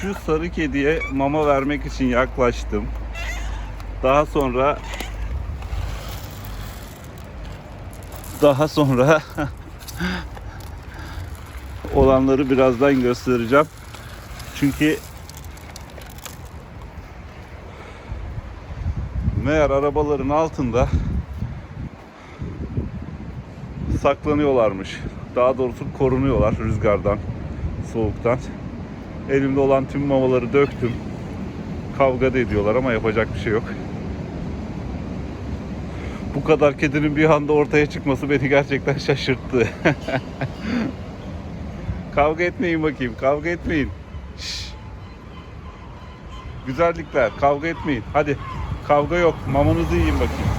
Şu sarı kediye mama vermek için yaklaştım. Daha sonra daha sonra olanları birazdan göstereceğim. Çünkü meğer arabaların altında saklanıyorlarmış. Daha doğrusu korunuyorlar rüzgardan, soğuktan. Elimde olan tüm mamaları döktüm. Kavga da ediyorlar ama yapacak bir şey yok. Bu kadar kedinin bir anda ortaya çıkması beni gerçekten şaşırttı. kavga etmeyin bakayım, kavga etmeyin. Şşş. Güzellikler, kavga etmeyin. Hadi, kavga yok. Mamanızı yiyin bakayım.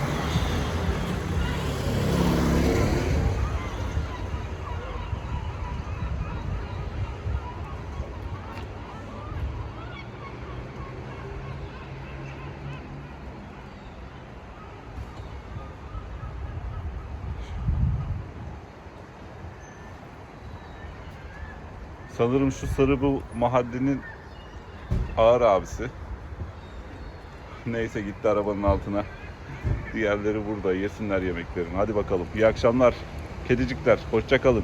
Sanırım şu sarı bu mahallenin ağır abisi. Neyse gitti arabanın altına. Diğerleri burada yesinler yemeklerini. Hadi bakalım. İyi akşamlar. Kedicikler. Hoşça kalın.